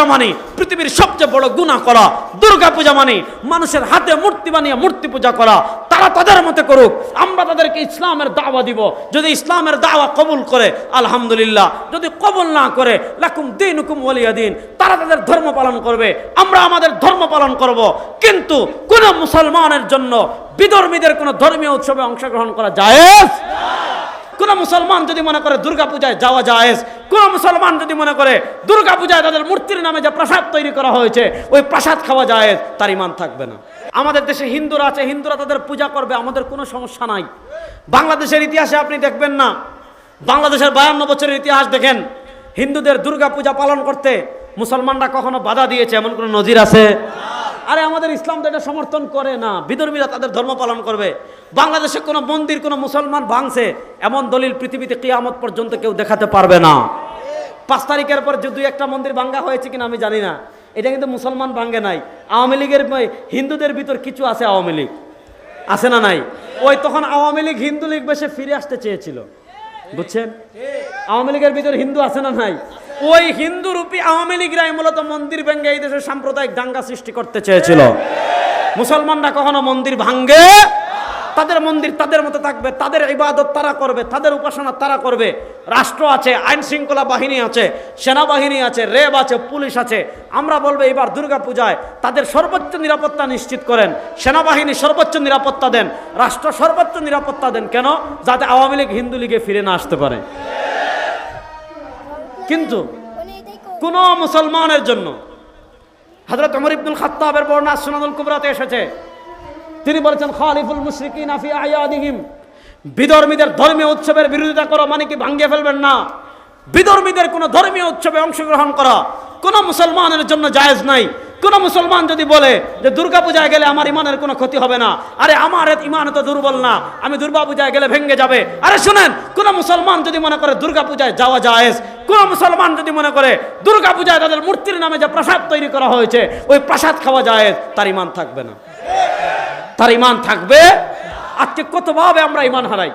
পূজা মানে পৃথিবীর সবচেয়ে বড় গুণা করা, দুর্গা পূজা মানে মানুষের হাতে মূর্তি বানিয়ে মূর্তি পূজা করা, তারা তাদের মতে করুক। আমরা তাদেরকে ইসলামের দাওয়া দিব। যদি ইসলামের দাওয়া কবুল করে, আলহামদুলিল্লাহ। যদি কবুল না করে, লাকুম দিন হুকুম ওলিয়া দিন। তারা তাদের ধর্ম পালন করবে। আমরা আমাদের ধর্ম পালন করব। কিন্তু কোন মুসলমানের জন্য, বিধর্মীদের কোনো ধর্মীয় উৎসবে অংশগ্রহণ করা যায় কোন মুসলমান যদি মনে করে দুর্গা পূজায় যাওয়া যায় কোন মুসলমান যদি মনে করে দুর্গা পূজায় তাদের মূর্তির নামে যে প্রাসাদ তৈরি করা হয়েছে, ওই প্রাসাদ খাওয়া যায় তার ইমান থাকবে না। আমাদের দেশে হিন্দুরা আছে, হিন্দুরা তাদের পূজা করবে, আমাদের কোনো সমস্যা নাই। বাংলাদেশের ইতিহাসে আপনি দেখবেন না। বাংলাদেশের বায়ান্ন বছরের ইতিহাস দেখেন, হিন্দুদের দুর্গা পূজা পালন করতে মুসলমানরা কখনো বাধা দিয়েছে, এমন কোনো নজির আছে? আরে আমাদের ইসলাম তো এটা সমর্থন করে না, বিধর্মীরা তাদের ধর্ম পালন করবে। বাংলাদেশে কোনো মন্দির, কোনো মুসলমান ভাঙছে, এমন দলিল পৃথিবীতে কিয়ামত পর্যন্ত কেউ দেখাতে পারবে না। পাঁচ তারিখের পর দুই একটা মন্দির ভাঙ্গা হয়েছে কিনা আমি জানি না। এটা কিন্তু মুসলমান ভাঙ্গে নাই। আওয়ামী লীগের হিন্দুদের ভিতর কিছু আছে আওয়ামী লীগ। আছে না নাই? ওই তখন আওয়ামী লীগ হিন্দু লীগ বেশে ফিরে আসতে চেয়েছিল। বুঝছেন? আওয়ামী লীগের ভিতর হিন্দু আছে না নাই? ওই হিন্দু রূপী আওয়ামী লীগরাই মূলত মন্দির ভেঙ্গে এই দেশে সাম্প্রদায়িক দাঙ্গা সৃষ্টি করতে চেয়েছিল। মুসলমানরা কখনো মন্দির ভাঙ্গে তাদের মন্দির তাদের মতো থাকবে, তাদের ইবাদত তারা করবে, তাদের উপাসনা তারা করবে। রাষ্ট্র আছে আইন শৃঙ্খলা বাহিনী আছে, সেনাবাহিনী আছে রেব আছে, পুলিশ আছে। আমরা বলব এবার দুর্গা পূজায় তাদের সর্বোচ্চ নিরাপত্তা নিশ্চিত করেন। সেনাবাহিনী সর্বোচ্চ নিরাপত্তা দেন, রাষ্ট্র সর্বোচ্চ নিরাপত্তা দেন। কেন? যাতে আওয়ামী লীগ, হিন্দু লীগে ফিরে না আসতে পারে। কিন্তু কোন মুসলমানের জন্য হজরত অমর ইবনুল খাত্তাবের বর্ণা সুনাদুল কুবরাতে এসেছে। তিনি বলেছেন, খালিফুল মুশরিকিন আফি আয়াদিহিম। বিধর্মীদের ধর্মীয় উৎসবের বিরোধিতা করো মানে কি ভাঙ্গে ফেলবেন না। বিধর্মীদের কোনো ধর্মীয় উৎসবে অংশগ্রহণ করা, কোনো মুসলমানের জন্য জায়েজ নাই। কোন মুসলমান যদি বলে যে দুর্গা পূজায় গেলে আমার ইমানের কোনো ক্ষতি হবে না, আরে আমার ইমান তো দুর্বল না, আমি দুর্গা পূজায় গেলে ভেঙে যাবে। আরে শুনেন, কোন মুসলমান যদি মনে করে দুর্গা পূজায় যাওয়া জায়েজ, কোন মুসলমান যদি মনে করে দুর্গা পূজায় তাদের মূর্তির নামে যে প্রাসাদ তৈরি করা হয়েছে, ওই প্রাসাদ খাওয়া জায়েজ, তার ইমান থাকবে না। তার ইমান থাকবে? আজকে কতভাবে আমরা ইমান হারাই?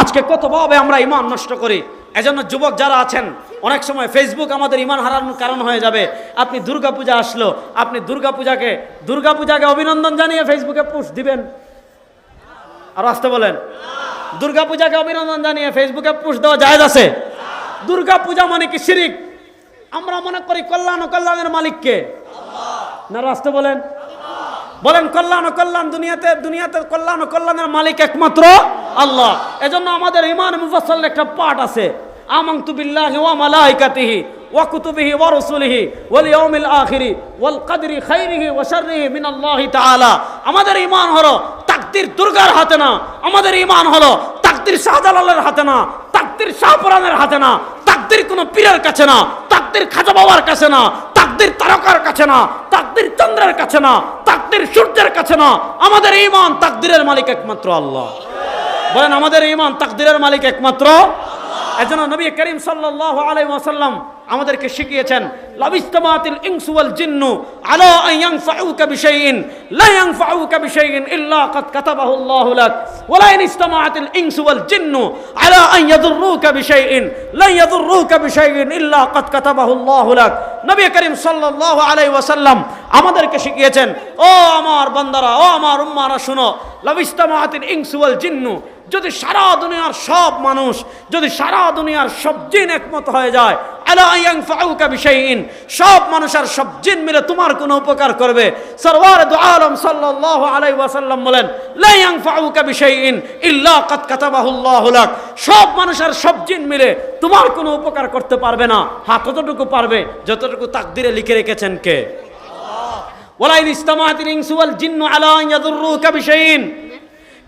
আজকে কতভাবে আমরা ইমান নষ্ট করি? এজন্য যুবক যারা আছেন, অনেক সময় ফেসবুক আমাদের ইমান হারানোর কারণ হয়ে যাবে। আপনি দুর্গা পূজা আসলো, আপনি দুর্গা পূজাকে দুর্গা পূজাকে অভিনন্দন জানিয়ে ফেসবুকে পোস্ট দিবেন। আর আসতে বলেন দুর্গা পূজাকে অভিনন্দন জানিয়ে ফেসবুকে পোস্ট দেওয়া জায়েজ আছে? দুর্গা পূজা মানে কি শিরিক? আমরা মনে করি কল্যাণ ও কল্যাণের মালিককে। না, আসতে বলেন। বলেন, কল্যাণ কল্যাণ দুনিয়াতে দুনিয়াতে কল্যাণ কল্যাণের মালিক একমাত্র আল্লাহ। এজন্য আমাদের ইমান মুফাসসালের একটা পাঠ আছে, আমানতু বিল্লাহি ওয়া মালাইকাতিহি ওয়া কুতুবিহি ওয়া রাসূলিহি ওয়াল ইয়াউমিল আখিরি ওয়াল কদরি খাইরিহি ওয়া শাররিহি মিনাল্লাহি তাআলা। আমাদের ঈমান হলো তাকদীর দুর্গার হাতে না, আমাদের ঈমান হলো তাকদীর শাহজালালের হাতে না, তাকদীর শাহপুরানের হাতে না, তাকদীর কোনো পীরের কাছে না, তাকদীর খাজা বাবার কাছে না, তাকদীর তারকার কাছে না, তাকদীর চন্দ্রের কাছে না তাকদীর সূর্যের কাছে না, আমাদের ইমান তাকদিরের মালিক একমাত্র আল্লাহ। বলেন, আমাদের ইমান তাকদিরের মালিক একমাত্র এজন্য নবী করিম সাল্লাল্লাহু আলাই ওয়াসাল্লাম আমাদেরকে শিখিয়েছেন, লাবিস্তামাতিল ইনসু ওয়াল জিন্নু আলা আন ইয়ানফাউকা বিশাইইন, লা ইয়ানফাউকা বিশাইইন ইল্লা কাদ কাতাবাহু আল্লাহু লাক, ওয়া লা ইনস্তামাতিল ইনসু ওয়াল জিন্নু আলা আন ইয়াদুররুকা বিশাইইন, লা ইয়াদুররুকা বিশাইইন ইল্লা কাদ কাতাবাহু আল্লাহু লাক। নবী করিম সাল্লাল্লাহু আলাইহি ওয়াসাল্লাম আমাদেরকে শিখিয়েছেন, ও আমার বান্দারা, ও আমার উম্মারা, শুনো, লাবিস্তামাতিল ইনসু ওয়াল জিন্নু যদি সারা দুনিয়ার সব মানুষ, যদি সারা দুনিয়ার সব জিন একমত হয়ে যায়, আলা ইয়ানফাউকা বিশাইইন, সব মানুষ আর সব জিন মিলে তোমার কোনো উপকার করবে? সরওয়ার দু আলম সাল্লাল্লাহু আলাইহি ওয়াসাল্লাম বলেন, লা ইয়ানফাউকা বিশাইইন ইল্লা কাদ কাতাবাহু আল্লাহু লাক। সব মানুষ আর সব জিন মিলে তোমার কোনো উপকার করতে পারবে না। হ্যাঁ ততটুকু পারবে? যতটুকু তাকদিরে লিখে রেখেছেন কে? ওয়ালাইন ইস্তামাতিল ইনসু ওয়াল জিন্নু আলা ইয়াদুররুকা বিশাইইন।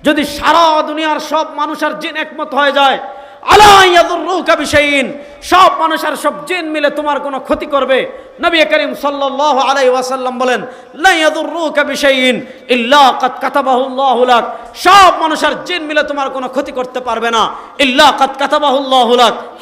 যদি সারা দুনিয়ার সব মানুষের জিন একমত হয়ে যায় সব মানুষের সব জিন মিলে তোমার কোনো ক্ষতি করবে। নবী করিম সাল্লাল্লাহু আলাইহি ওয়াসাল্লাম বলেন লাক, সব মানুষের জিন মিলে তোমার কোনো ক্ষতি করতে পারবে না। ইল্লা কাদ কাতাবাহু আল্লাহু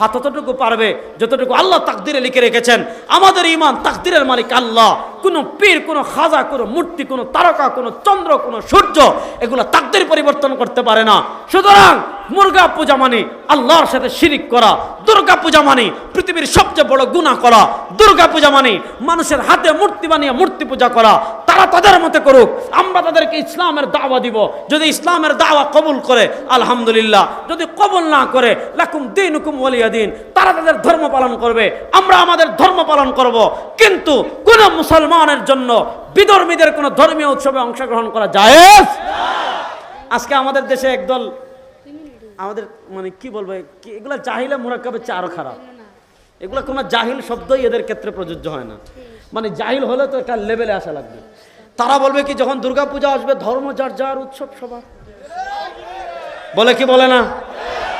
হাত ততটুকু পারবে, যতটুকু আল্লাহ তাকদিরে লিখে রেখেছেন। আমাদের ইমান তাকদিরের মালিক আল্লাহ। কোনো পীর, কোনো খাজা, কোনো মূর্তি, কোনো তারকা, কোনো চন্দ্র, কোনো সূর্য এগুলো তাকদের পরিবর্তন করতে পারে না। সুতরাং মুরগা পূজা মানে আল্লাহর সাথে শিরিক করা দুর্গা পূজা মানে পৃথিবীর সবচেয়ে বড় গুনাহ করা। দুর্গা পূজা মানে মানুষের হাতে মূর্তি বানিয়ে মূর্তি পূজা করা। তারা তাদের মতে করুক, আমরা তাদেরকে ইসলামের দাওয়া দিব। যদি ইসলামের দাওয়া কবুল করে, আলহামদুলিল্লাহ। যদি কবুল না করে, লাকুম দিন হুকুম ওলিয়া দিন। তারা তাদের ধর্ম পালন করবে, আমরা আমাদের ধর্ম পালন করব। কিন্তু কোন মুসলমানের জন্য বিধর্মীদের কোনো ধর্মীয় উৎসবে অংশগ্রহণ করা যায় আজকে আমাদের দেশে একদল আমাদের মানে কি বলব এগুলো জাহিলে মোরাক্কাবের চেয়ে আরও খারাপ। এগুলো কোনো জাহিল শব্দই এদের ক্ষেত্রে প্রযোজ্য হয় না। মানে জাহিল হলে তো একটা লেভেলে আসা লাগবে। তারা বলবে কি, যখন দুর্গা পূজা আসবে, ধর্ম যার যার উৎসব সবার। বলে কি বলে না?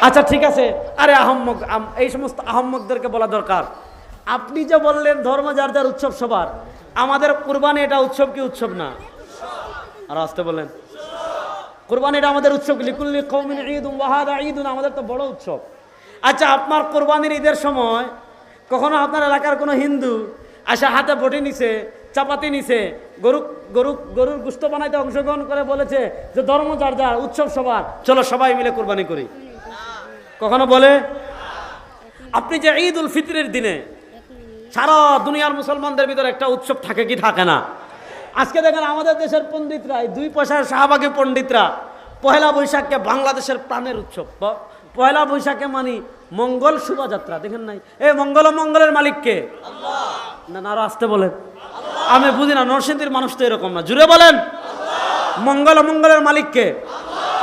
আচ্ছা ঠিক আছে। আরে আহম্মক এই সমস্ত আহম্মকদেরকে বলা দরকার। আপনি যে বললেন ধর্ম যার যার উৎসব সবার আমাদের কুরবানি এটা উৎসব কি উৎসব না? আর আসতে বলেন। কোরবানি এটা আমাদের উৎসব লিকুল্লি কৌমিন ঈদ ওয়াহাদা ঈদ আমাদের তো বড় উৎসব। আচ্ছা আপনার কোরবানির ঈদের সময় কখনো আপনার এলাকার কোনো হিন্দু আসা হাতে বটি নিছে, চাপাতি নিছে, গরু গরু, গরুর গুস্ত বানাইতে অংশগ্রহণ করে বলেছে যে ধর্ম যার যার, উৎসব সবার। চলো সবাই মিলে কোরবানি করি। কখনো বলে? আপনি যে ঈদ উল ফিতরের দিনে সারা দুনিয়ার মুসলমানদের ভিতরে একটা উৎসব থাকে কি থাকে না? আজকে দেখেন আমাদের দেশের পণ্ডিতরা, এই দুই পয়সার শাহবাগী পণ্ডিতরা পয়লা বৈশাখকে বাংলাদেশের প্রাণের উৎসব। পয়লা বৈশাখে মানি মঙ্গল শোভাযাত্রা, দেখেন নাই? এই মঙ্গল মঙ্গলের মালিককে না না, আরও আসতে বলেন। আমি বুঝি না, নরসিংদীর মানুষ তো এরকম না। জুড়ে বলেন। মঙ্গল মঙ্গলের মালিককে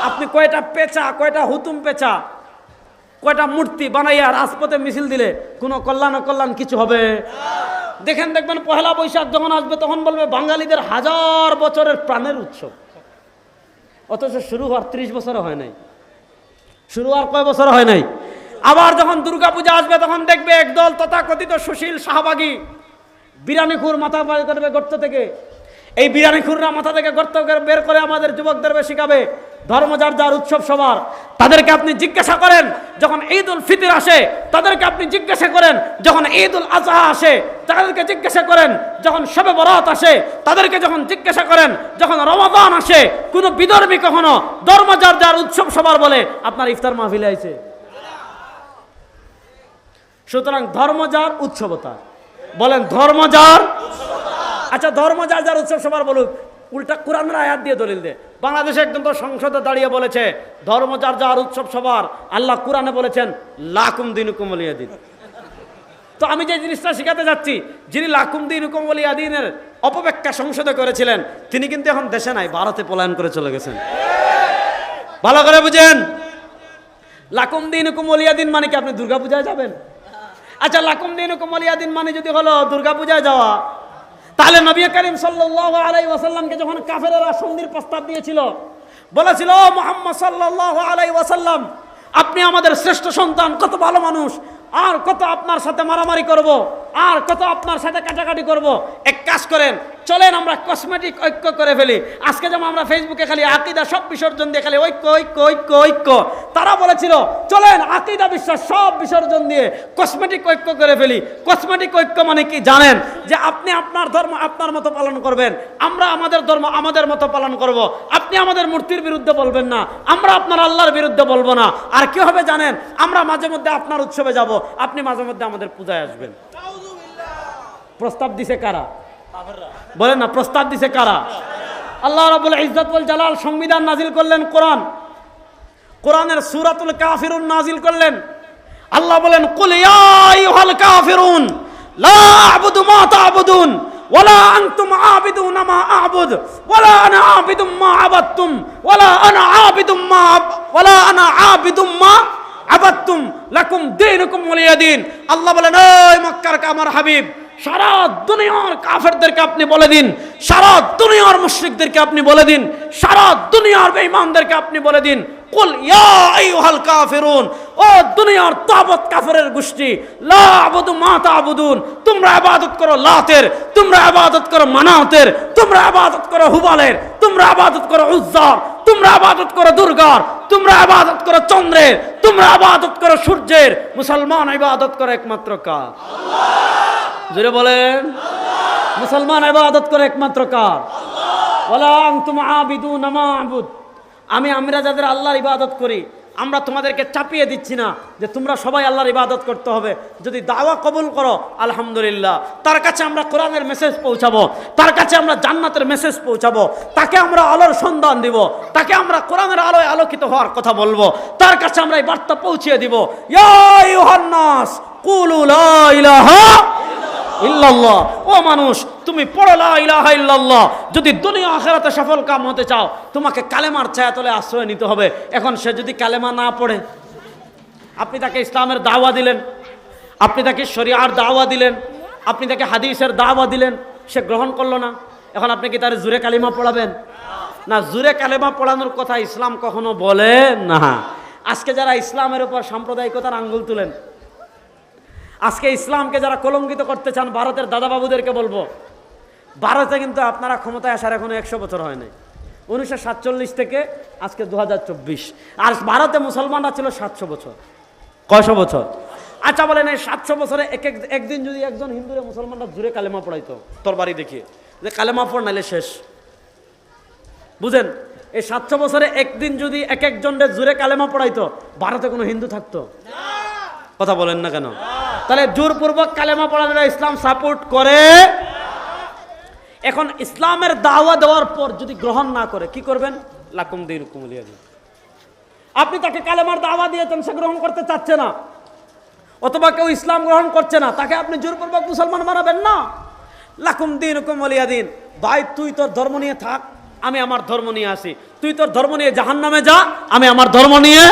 আপনি কয়টা পেঁচা, কয়টা হুতুম পেঁচা কয়টা মূর্তি বানাইয়া রাজপথে মিছিল দিলে কোনো কল্যাণ অকল্যাণ কিছু হবে? দেখেন, দেখবেন, পহেলা বৈশাখ যখন আসবে, তখন বলবে বাঙালিদের হাজার বছরের প্রাণের উৎসব। অথচ শুরু হওয়ার ত্রিশ বছর হয় নাই। শুরু হওয়ার কয় বছর হয় নাই? আবার যখন দুর্গা পূজা আসবে, তখন দেখবে একদল তথাকথিত সুশীল শাহবাগী বিরানিখুর মাথা বের করবে গর্ত থেকে। এই বিরানিখুররা মাথা থেকে গর্ত বের করে আমাদের যুবকদের শিখাবে ধর্ম যার যার উৎসব সবার, তাদেরকে আপনি জিজ্ঞাসা করেন, যখন ঈদ উল ফিতর আসে, তাদেরকে আপনি জিজ্ঞাসা করেন, যখন ঈদ উল আজহা আসে, তাদেরকে জিজ্ঞাসা করেন, যখন শবে বরাত আসে, তাদেরকে যখন জিজ্ঞাসা করেন, যখন রমাদান আসে, কোনো বিধর্মী কখনো ধর্ম যার যার উৎসব সবার বলে, আপনার ইফতার মাহফিলে আইছে। সুতরাং ধর্ম যার উৎসবতা। বলেন ধর্ম যার আচ্ছা ধর্ম যার যার উৎসব সবার বলুক উল্টা কোরআনের আয়াত দিয়ে দলিল দে। বাংলাদেশে একদম তো সংসদে দাঁড়িয়ে বলেছে ধর্ম যার উৎসব সবার আল্লাহ কোরআনে বলেছেন, লাকুম দিন কুমলিয়া দিন তো আমি যে জিনিসটা শেখাতে যাচ্ছি, যিনি লাকুম দিন কুমলিয়া দিনের অপব্যাখ্যা সংসদে করেছিলেন, তিনি কিন্তু এখন দেশে নাই, ভারতে পলায়ন করে চলে গেছেন। ভালো করে বুঝেন? লাকুম দিন কুমলিয়া দিন মানে কি আপনি দুর্গাপূজায় যাবেন? আচ্ছা লাকুম দিন কুমলিয়া দিন মানে যদি হলো দুর্গাপূজায় যাওয়া তাহলে নবী করিম সাল্লাহ আলাই ওয়াসাল্লামকে যখন কাফেরেরা সন্ধির প্রস্তাব দিয়েছিল, বলেছিল, ও মোহাম্মদ সাল্লাহ আলাই ওয়াসাল্লাম, আপনি আমাদের শ্রেষ্ঠ সন্তান, কত ভালো মানুষ, আর কত আপনার সাথে মারামারি করব? আর কত আপনার সাথে কাটাকাটি করব? এক কাজ করেন, চলেন আমরা কসমেটিক ঐক্য করে ফেলি। আজকে যেমন আমরা ফেসবুকে খালি আকিদা সব বিসর্জন দিয়ে খালি ঐক্য ঐক্য ঐক্য ঐক্য। তারা বলেছিল, চলেন আকিদা বিশ্বাস সব বিসর্জন দিয়ে কসমেটিক ঐক্য করে ফেলি। কসমেটিক ঐক্য মানে কি জানেন? যে আপনি আপনার ধর্ম আপনার মতো পালন করবেন, আমরা আমাদের ধর্ম আমাদের মতো পালন করব। আপনি আমাদের মূর্তির বিরুদ্ধে বলবেন না, আমরা আপনার আল্লাহর বিরুদ্ধে বলব না। আর কি হবে জানেন? আমরা মাঝে মধ্যে আপনার উৎসবে যাব, আপনি মাঝে মধ্যে আমাদের পূজায় আসবেন। প্রস্তাব দিছে কারা? বলেন না, প্রস্তাব দিছে কারা? আল্লাহ রাবুল ইজ্জতুল জালাল সংবিধান নাজিল করলেন কোরআন। কোরআনের সূরাতুল কাফিরুন নাজিল করলেন। আল্লাহ বলেন, কুল ইয়া আইয়ুহাল কাফিরুন, লা আ'বুদু মা তা'বুদুন ওয়ালা আনতুম আবিদুন মা আ'বুদ ওয়ালা আনা আবিদুম মা আবাদতুম ওয়ালা আনা আবিদুম মা ওয়ালা আনা আবিদুম মা আবাদতুম, লাকুম দীনুকুম ওয়ালিয়া দিন। আল্লাহ বলেন ওই মক্কার কামার হাবিব সারা দুনিয়ার কাফেরদেরকে আপনি বলে দিন, সারা দুনিয়ার মুশরিকদেরকে আপনি বলে দিন, সারা দুনিয়ার বেঈমানদেরকে আপনি বলে দিন, কুল ইয়া আইয়ুহাল কাফিরুন, ও দুনিয়ার তাবত কাফেরের গোষ্ঠী, লা আবুদু মা তাবুদুন, তোমরা ইবাদত করো লাতের, তোমরা ইবাদত করো মানাতের, তোমরা ইবাদত করো হুবালের, তোমরা ইবাদত করো উজ্জার, তোমরা ইবাদত করো দুর্গার, তোমরা ইবাদত করো চন্দ্রের, তোমরা ইবাদত করো সূর্যের, মুসলমান ইবাদত করে একমাত্র কা জোরে বলেন। মুসলমান ইবাদত করে একমাত্র কার? আমি, আমরা যাদের আল্লাহর ইবাদত করি, আমরা তোমাদেরকে চাপিয়ে দিচ্ছি না যে তোমরা সবাই আল্লাহর ইবাদত করতে হবে। যদি দাওয়া কবুল করো, আলহামদুলিল্লাহ। তার কাছে আমরা কোরআনের মেসেজ পৌঁছাবো। তার কাছে আমরা জান্নাতের মেসেজ পৌঁছাবো। তাকে আমরা আলোর সন্ধান দিব। তাকে আমরা কোরআনের আলোয় আলোকিত হওয়ার কথা বলব। তার কাছে আমরা এই বার্তা পৌঁছিয়ে দিব। ইয়া ইল্লাল্লাহ। ও মানুষ, তুমি পড়ো লা ইলাহা ইল্লাল্লাহ। যদি দুনিয়া আখেরাতে সফল কাম হতে চাও, তোমাকে কালেমার ছায়া তলে আশ্রয় নিতে হবে। এখন সে যদি কালেমা না পড়ে, আপনি তাকে ইসলামের দাওয়া দিলেন, আপনি তাকে শরিয়ার দাওয়া দিলেন, আপনি তাকে হাদিসের দাওয়া দিলেন, সে গ্রহণ করল না। এখন আপনি কি তার জুরে কালিমা পড়াবেন? না, জুরে কালেমা পড়ানোর কথা ইসলাম কখনো বলে না। আজকে যারা ইসলামের উপর সাম্প্রদায়িকতার আঙ্গুল তুলেন আজকে ইসলামকে যারা কলঙ্কিত করতে চান ভারতের দাদাবাবুদেরকে বলব ভারতে কিন্তু আপনারা ক্ষমতায় আসার এখনও একশো বছর হয় নাই। উনিশশো সাতচল্লিশ থেকে আজকে দুহাজার চব্বিশ। আর ভারতে মুসলমানরা ছিল সাতশো বছর। কয়শো বছর? আচ্ছা বলেন এই সাতশো বছরে এক এক একদিন যদি একজন হিন্দুরে মুসলমানরা জুড়ে কালেমা পড়াইতো তোর বাড়ি দেখিয়ে যে কালেমা পড় নাইলে শেষ। বুঝেন এই সাতশো বছরে একদিন যদি এক একজনের জুড়ে কালেমা পড়াইতো ভারতে কোনো হিন্দু থাকতো? কথা বলেন না কেন? তাহলে জোরপূর্বক কালেমা পড়ানোরা ইসলাম সাপোর্ট করে। এখন ইসলামের দাওয়া দেওয়ার পর যদি গ্রহণ না করে, কি করবেন? লাকুম দিন কুমলিয়া দিন আপনি তাকে কালেমার দাওয়া দিয়েছেন, সে গ্রহণ করতে চাচ্ছে না। অথবা কেউ ইসলাম গ্রহণ করছে না, তাকে আপনি জোরপূর্বক মুসলমান বানাবেন না। লাকুম দিন কুমলিয়া দিন ভাই, তুই তোর ধর্ম নিয়ে থাক, আমি আমার ধর্ম নিয়ে আসি। তুই তোর ধর্ম নিয়ে জাহান নামে যা, আমি আমার ধর্ম নিয়ে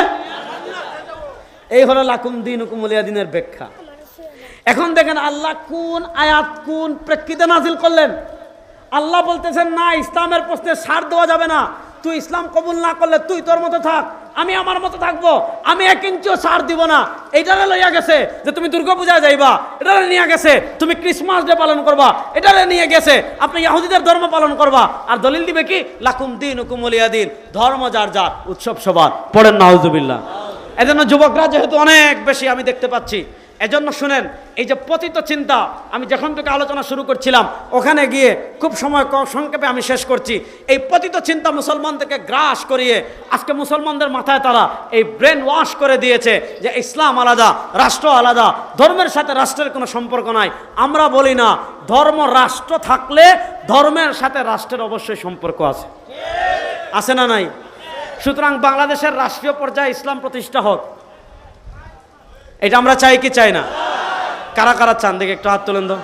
এই হলো লাকুম দিন কুমলিয়া দিনের ব্যাখ্যা। এখন দেখেন আল্লাহ কোন আয়াত কোন প্রেক্ষিতে নাজিল করলেন? আল্লাহ বলতেছেন, না, ইসলামের প্রশ্নে সার দেওয়া যাবে না। তুই ইসলাম কবুল না করলে তুই তোর মতো থাক। আমি আমার মতো থাকব। আমি এক ইঞ্চিও সার দিব না। এইটারে লইয়া গেছে যে তুমি দুর্গা পূজায় যাইবা। এটারে নিয়ে গেছে, তুমি ক্রিসমাস ডে পালন করবা। এটারে নিয়ে গেছে, আপনি ইহুদিদের ধর্ম পালন করবা। আর দলিল দিবে কি? লাকুম দিন হুকুমলিয়া দিন। ধর্ম যার যার, উৎসব সবার। পড়েন, নাউজুবিল্লাহ। এজন্য যুবকরা যেহেতু অনেক বেশি আমি দেখতে পাচ্ছি এজন্য শুনেন, এই যে পতিত চিন্তা, আমি যখন থেকে আলোচনা শুরু করছিলাম, ওখানে গিয়ে খুব সময় সংক্ষেপে আমি শেষ করছি। এই পতিত চিন্তা মুসলমানদেরকে গ্রাস করিয়ে, আজকে মুসলমানদের মাথায় তারা এই ব্রেন ওয়াশ করে দিয়েছে যে ইসলাম আলাদা, রাষ্ট্র আলাদা, ধর্মের সাথে রাষ্ট্রের কোনো সম্পর্ক নাই। আমরা বলি না, ধর্ম রাষ্ট্র থাকলে ধর্মের সাথে রাষ্ট্রের অবশ্যই সম্পর্ক আছে। আছে না নাই? সুতরাং বাংলাদেশের রাষ্ট্রীয় পর্যায়ে ইসলাম প্রতিষ্ঠা হোক। এটা আমরা চাই কি চাই না? কারা কারা চান? দেখে একটু হাত তোলেন তো।